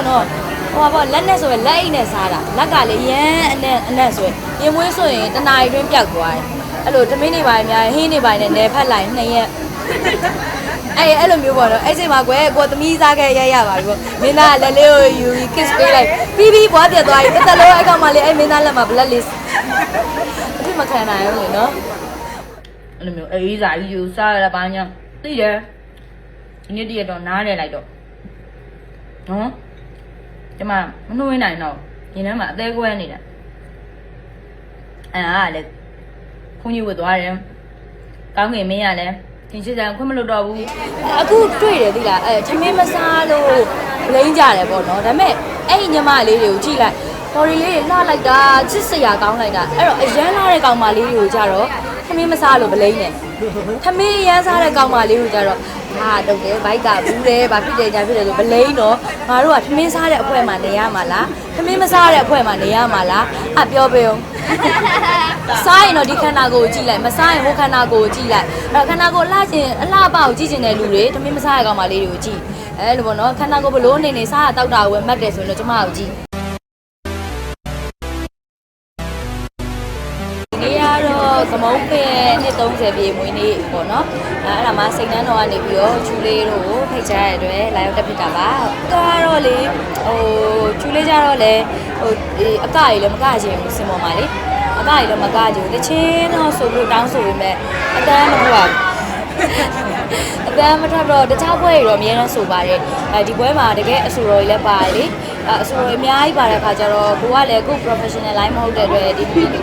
ပေါ့နော်ဟိုပါပေါ့လက်နဲ့ဆိုရင်လက်အိတ်နဲ့စားတာလက်ကလေရမ်းအနဲ့အနဲ့ဆိုရင်ရင်မွေးဆိုရင်တနာရီတွင်းပျောက်သွားတယ်အဲ့လိုသမင်းနေပါအများဟင်းနေပါနဲ့နယ်ဖက်လိုက်နှစ်ရက်အဲ့အဲ့လိုမျိုးပေါ့နော်အဲ့ချိန်မှာကွယ်ကိုသမီးစားခဲ့ရရပါပြီပေါ့မင်းသားကလက်လေးကိုယူပြီး kiss ပေးလိုက်ပြီးပြီးဘွားပြတ်သွားပြီတက်တက်လို့အဲ့ကောင်မလေးအဲ့မင်းသားလက်မှာ blood list အဖြစ်မခံနိုင်ဘူးလေနော်အဲ့လိုမျိုးအေးစားကြီးယူစားရတာဘာညာသိတယ်ဒီနေ့တည်းတော့နားလဲလိုက်တော့နော် ကျမမနှွေးနိုင်တော့ဒီထဲမှာအသေးကွဲနေတာအဲ့ဒါကလည်းခွန်ကြီးဝတ်သွားတယ်ကောင်းကင်မင်းကလည်းခင်ရှိတယ်ခွင့်မလို့တော့ဘူးအခုတွေ့တယ်သိလားအဲသမင်းမစားလို့လိမ့်ကြတယ်ပေါ့နော်ဒါပေမဲ့အဲ့ဒီညီမလေးတွေကိုကြည့်လိုက်တော်ရီလေးတွေလှလိုက်တာချစ်စရာကောင်းလိုက်တာအဲ့တော့အရန်လာတဲ့ကောင်မလေးတွေကိုကြတော့ သမင်းမစားလို့မလိမ့်နဲ့သမင်းအရန်စားတဲ့ကောင်မလေးကိုကြတော့ဟာတုတ်တယ်ဘိုက်ကဘူးတယ်ဘာဖြစ်တယ်ညာဖြစ်တယ်ဆိုမလိမ့်တော့ငါတို့ကသမင်းစားတဲ့အဖွဲမှာနေရမှာလားသမင်းမစားတဲ့အဖွဲမှာနေရမှာလားအပြောပေးအောင်စားရင်တော့ဒီခန္ဓာကိုယ်ကိုကြည့်လိုက်မစားရင်ဟိုခန္ဓာကိုယ်ကိုကြည့်လိုက်အဲ့တော့ခန္ဓာကိုယ်လှကျင်အလှပကိုကြည့်ကျင်တဲ့လူတွေတမင်မစားရကောင်မလေးတွေကိုကြည့်အဲလိုပေါ့နော်ခန္ဓာကိုယ်ဘလို့အနေနေစားရတောက်တာကိုပဲမှတ်တယ်ဆိုရင်တော့ကျမကိုကြည့် တော့သမုံပင်နှစ်30ပြည့်မွေးနေ့ပေါ့နော်အဲအဲ့ဒါမှစိတ်နှမ်းတော်ကနေပြီးတော့ချူလေးတို့ကိုဖိတ်ချရတဲ့အတွက်လာရောက်တက်ဖြစ်တာပါကတော့လေဟိုချူလေးကြတော့လေဟိုဒီအကကြီးလည်းမကချင်ဘူးစင်ပေါ်မှာလေအကကြီးလည်းမကကြဘူးတချင်းတော့ဆိုလို့တောင်းဆိုပေမဲ့အတန်းမထွက်ပါဘူးအတန်းမထွက်တော့တခြားပွဲတွေတော့အများနဲ့ဆိုပါတယ်အဲဒီပွဲမှာတကယ်အဆူတော်ကြီးလည်းပါတယ်လေ အဲအဆူတော်ကြီးအများကြီးပါတဲ့ခါကျတော့ကိုကလည်းကို professional line မဟုတ်တဲ့အတွက်ဒီဒီဒီ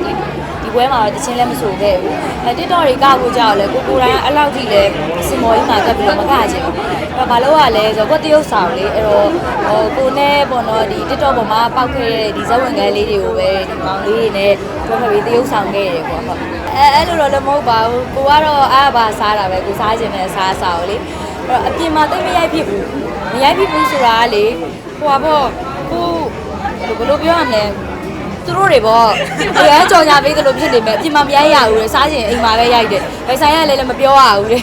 ဒီပွဲမှာတော့တချင်းလည်းမဆိုခဲ့ဘူးအဲ TikTok တွေကကိုကြောက်လဲကိုကိုတိုင်းအဲ့လောက်ထိလဲစင်မော်ကြီးမှာကပ်ပြီးတော့မကချင်ဘူးအဲ့တော့ဘာလို့ ਆ လဲဆိုတော့ကိုတရုတ်ဆောင်လေအဲ့တော့ဟိုကိုနဲ့ပေါ့နော်ဒီ TikTok ပေါ်မှာပောက်ခဲ့တဲ့ဒီဇက်ဝင်ကန်းလေးတွေကိုပဲဒီမောင်လေးတွေနဲ့တွဲဖက်ပြီးတရုတ်ဆောင်ခဲ့ရတယ်ပေါ့ဟုတ်အဲအဲ့လိုတော့လည်းမဟုတ်ပါဘူးကိုကတော့အားပါစားတာပဲကိုစားခြင်းနဲ့စားစားကိုလေအဲ့တော့အပြင်မှာသိမရိုက်ဖြစ်ဘူးမရိုက်ဖြစ်ဘူးဆိုတာကလေဟိုပါပေါ့ကို ဘယ်လိုပြောရမလဲသူတို့တွေပေါ့အရန်ကြော်ညာပေးသလိုဖြစ်နေမယ်အပြင်မှာမရိုက်ရဘူးလေစားခြင်းအိမ်မှာပဲရိုက်တယ်ဘယ်ဆိုင်ရလဲလည်းမပြောရဘူးလေ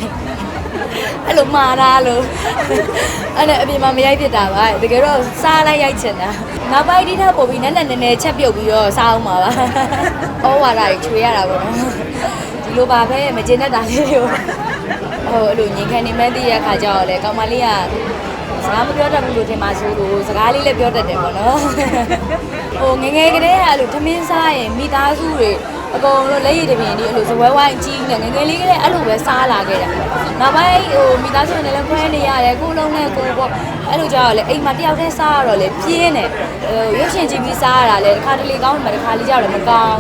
အဲ့လိုမှားတာလို့အဲ့ဒါအပြင်မှာမရိုက်ဖြစ်တာပါတကယ်တော့စားလိုက်ရိုက်ချင်တာနောက်ပိုင်းဒီထက်ပို့ပြီးနက်နက်နဲနဲချက်ပြုတ်ပြီးတော့စားအောင်ပါပါဩဝါဒကြီးချွေရတာပေါ့နော်ဒီလိုပါပဲမကျင်တတ်တာလေးတွေကိုဟိုအဲ့လိုငင်ခံနေမှန်းသိရခါကျတော့လေကောင်မလေးက စကားမပြောတတ်ဘူးလို့ထင်ပါဆိုလို့စကားလေးလည်းပြောတတ်တယ်ပေါ့နော်ဟိုငယ်ငယ်ကလေးကအဲ့လိုထမင်းစားရင်မိသားစုတွေအကုန်လုံးလက်ရည်တပင်ဒီအဲ့လိုဇပွဲဝိုင်းကြီးနေငယ်ငယ်လေးကလေးအဲ့လိုပဲစားလာခဲ့တာနောက်ပိုင်းဟိုမိသားစုတွေလည်းခွဲနေရတယ်ကိုယ်လုံးနဲ့ကိုယ်ပေါ့ အဲ့လိုကြောက်ရလေအိမ်မှာတယောက်တည်းစားရတော့လေပြင်းတယ်ဟိုရုပ်ရှင်ကြည့်ပြီးစားရတာလေတစ်ခါတလေကောင်းတယ်တစ်ခါလေးကြောက်လည်းမကောင်း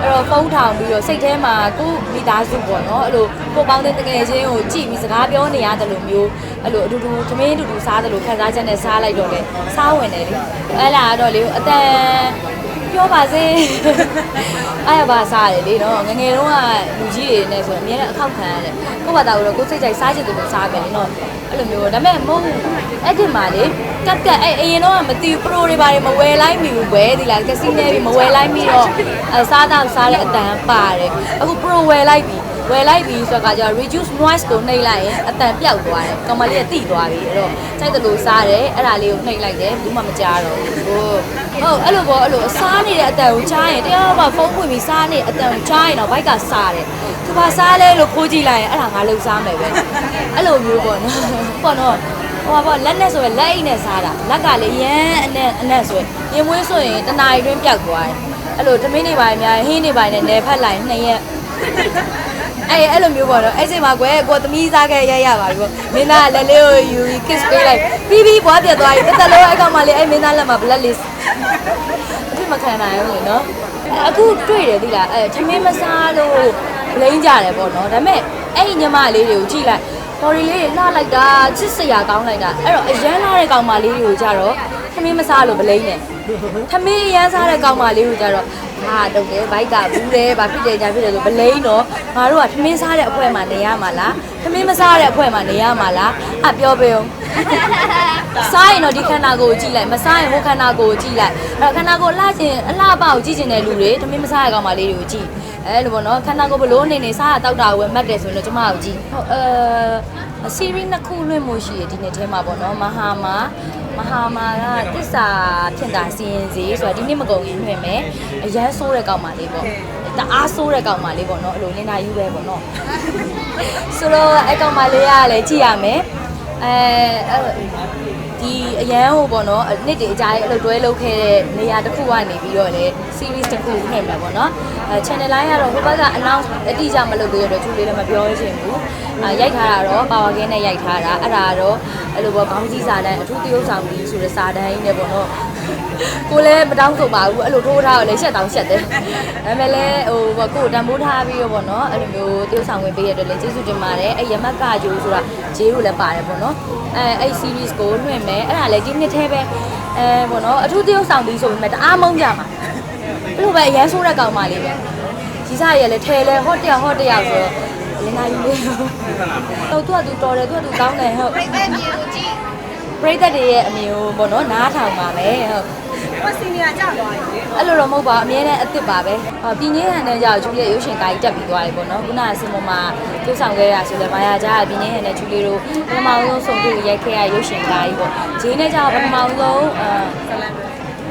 အဲ့တော့ဖုန်းထောင်ပြီးတော့စိတ်ထဲမှာကိုယ်မိသားစုပေါ့နော်အဲ့လိုကိုပေါင်းတဲ့တကယ်ချင်းကိုကြည့်ပြီးစကားပြောနေရတယ်လို့မျိုးအဲ့လိုအတူတူသမင်းအတူတူစားတယ်လို့ခံစားချက်နဲ့စားလိုက်တော့လေစားဝင်တယ်လေအဲ့လာတော့လေအတန် ပြောပါစေအဲ့ရပါစားတယ်လေနော်ငငယ်တုန်းကလူကြီးတွေနဲ့ဆိုရင်အများနဲ့အခောက်ခံရတယ်ကိုယ့်ဘာသာကိုတော့ကိုယ်စိတ်ကြိုက်စားချင်တယ်လို့စားမယ်နော်အဲ့လိုမျိုးဒါပေမဲ့မဟုတ်အဲ့ဒီမှာလေကတ်ကတ်အဲ့အရင်တော့မသိဘူးပရိုတွေဘာတွေမဝယ်လိုက်မိဘူးပဲဒီလားကစီနေပြီးမဝယ်လိုက်မိတော့အစားတော့စားတဲ့အတန်ပါတယ်အခုပရိုဝယ်လိုက်ပြီ ဝယ်လိုက်ပြီဆိုတော့ကကြာ reduce noise ကိုနှိပ်လိုက်ရင်အတန်ပြောက်သွားတယ်ကောင်မလေးကတိသွားပြီအဲ့တော့စိုက်တယ်လို့စားတယ်အဲ့ဒါလေးကိုနှိပ်လိုက်တယ်ဘူးမှမကြားတော့ဘူးဟုတ်အဲ့လိုပေါ့အဲ့လိုစားနေတဲ့အတန်ကိုကြားရင်တရားမှဖုန်းပွင့်ပြီးစားနေတဲ့အတန်ကိုကြားရင်တော့ဘိုက်ကစားတယ်သူပါစားလဲလို့ခိုးကြည့်လိုက်ရင်အဲ့ဒါငါလုံစားမယ်ပဲအဲ့လိုမျိုးပေါ့နော်ပေါ့နော်ဟိုပါပေါ့လက်နဲ့ဆိုရင်လက်အိတ်နဲ့စားတာလက်ကလေရမ်းအနဲ့အနဲ့ဆိုရင်ရင်မွေးဆိုရင်တနာရီတွင်းပြောက်သွားတယ်အဲ့လိုသမင်းနေပါအများဟင်းနေပါနဲ့နယ်ဖက်လိုက်နှစ်ရက် အဲ့အဲ့လိုမျိုးပေါ့နော်အဲ့ချိန်မှာကွယ်ကိုသမီးစားခဲ့ရရပါပြီပေါ့မင်းသားကလက်လေးကိုယူပြီး kiss ပေးလိုက်ပြီးပြီးဘွားပြတ်သွားပြီတက်တက်လို့အဲ့ကောင်မလေးအဲ့မင်းသားလက်မှာ blood list အဖြစ်မခံနိုင်ဘူးလေနော်အခုတွေ့တယ်သိလားအဲသမင်းမစားလို့လိမ့်ကြတယ်ပေါ့နော်ဒါပေမဲ့အဲ့ဒီညီမလေးတွေကိုကြည့်လိုက်တော်ရီလေးတွေလှလိုက်တာချစ်စရာကောင်းလိုက်တာအဲ့တော့အရန်လာတဲ့ကောင်မလေးတွေကိုကြတော့သ မင်းမစားလို့မလိမ့်နဲ့သမင်းအရန်စားတဲ့ကောင်မလေးကိုကြတော့ဟာတုတ်တယ်ဘိုက်ကဘူးတယ်ဘာဖြစ်တယ်ညာဖြစ်တယ်ဆိုမလိမ့်တော့ငါတို့ကသမင်းစားတဲ့အဖွဲမှာနေရမှာလားသမင်းမစားတဲ့အဖွဲမှာနေရမှာလားအပြောပေးအောင်စားရင်တော့ဒီခန္ဓာကိုယ်ကိုကြည့်လိုက်မစားရင်ဟိုခန္ဓာကိုယ်ကိုကြည့်လိုက်အဲ့တော့ခန္ဓာကိုယ်လှကျင်အလှပကိုကြည့်ကျင်တဲ့လူတွေတမင်မစားရကောင်မလေးတွေကိုကြည့်အဲလိုပေါ့နော်ခန္ဓာကိုယ်ဘလို့အနေနေစားရတောက်တာကိုပဲမှတ်တယ်ဆိုရင်တော့ကျမကိုကြည့်ဟုတ်အဲ series နှစ်ခုလွှင့်မှုရှိရဒီနှစ်ထဲမှာပေါ့နော်မဟာမှာ မဟာမာကတစ္ဆာဖြစ်တာစီရင်စီဆိုတာဒီနေ့မကုန်ရင်နှွင့်မယ်အရန်ဆိုးတဲ့ကောင်မလေးပေါ့တအားဆိုးတဲ့ကောင်မလေးပေါ့နော်အဲ့လိုလင်နာယူပဲပေါ့နော်ဆိုတော့အဲ့ကောင်မလေးကလည်းကြည့်ရမယ်အဲအဲ့ဒီအရန်ဟိုပေါ့နော်နှစ်တည်းအကြာကြီးအဲ့လိုတွဲလုပ်ခဲ့တဲ့နေရာတစ်ခုကနေပြီးတော့လေ series တစ်ခုနှိမ့်မှာပေါ့နော်အဲ channel line ကတော့ဟိုဘက်က announce အတိအကျမလုပ်သေးရတော့သူလေးလည်းမပြောချင်ဘူးအဲရိုက်ထားတာတော့ power game နဲ့ရိုက်ထားတာအဲ့ဒါကတော့အဲ့လိုပေါ့ခေါင်းကြီးစာတန်းအထူးတရုပ်ဆောင်ပြီးဆိုတဲ့စာတန်းကြီးနဲ့ပေါ့နော်ကိုလည်းမတောင်းဆိုပါဘူးအဲ့လိုထိုးထားတော့လည်းရှက်တောင်းရှက်တယ်ဒါပေမဲ့လည်းဟိုပေါ့ကိုတန်ဖိုးထားပြီးတော့ပေါ့နော်အဲ့လိုမျိုးတရုပ်ဆောင်ဝင်ပေးရတဲ့လည်းကျေးဇူးတင်ပါတယ်အဲ့ရမက်ကဂျိုးဆိုတာဂျေးတို့လည်းပါတယ်ပေါ့နော်အဲအဲ့ series ကိုနှွင့်မယ်အဲ့ဒါလည်းဒီနှစ်ထဲပဲအဲပေါ့နော်အထူးတရုပ်ဆောင်ပြီးဆိုပေမဲ့တအားမုန်းကြမှာ အဲ့လိုပဲအရန်ဆိုးတဲ့ကောင်မလေးပဲကြီးစားရလည်းထဲလဲဟော့တယောက်ဟော့တယောက်ဆိုတော့လင်္ကာယူလေးတော့သူကသူတော်တယ်သူကသူကောင်းတယ်ဟုတ်ပြိသက်မြေကိုကြည့်ပရိသတ်တွေရဲ့အမြင်ကိုပေါ့နော်နားထောင်ပါမယ်ဟုတ်ဟိုစီနီယာကြောက်သွားပြီအဲ့လိုတော့မဟုတ်ပါဘူးအမြဲတမ်းအစ်စ်ပါပဲဟောပြင်းငင်းဟန်တဲ့ကြောင့်ဂျူလီရဲ့ရုပ်ရှင်ကားကြီးတက်ပြီးသွားပြီပေါ့နော်ခုနကစင်မမှာကျုပ်ဆောင်ခဲ့ရဆိုလည်းမာယာကြားပြင်းငင်းဟန်တဲ့ဂျူလီတို့ပထမဆုံးဆုံတွေ့ရိုက်ခဲ့ရရုပ်ရှင်ကားကြီးပေါ့ဂျင်းနဲ့ကြောင့်ပထမဆုံးအဲ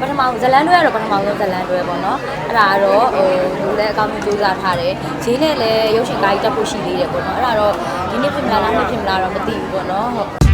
ပထမဇလန်တွဲကတော့ပထမဆုံးဇလန်တွဲပေါ့နော်အဲ့ဒါကတော့ဟိုလူလည်းအကောင်းကြီးစူးစမ်းထားတယ်ဈေးနဲ့လည်းရုပ်ရှင်ကားကြီးတက်ဖို့ရှိသေးတယ်ပေါ့နော်အဲ့ဒါတော့ဒီနေ့ပြင်မလားလားနှစ်ပြင်မလားတော့မသိဘူးပေါ့နော်ဟုတ်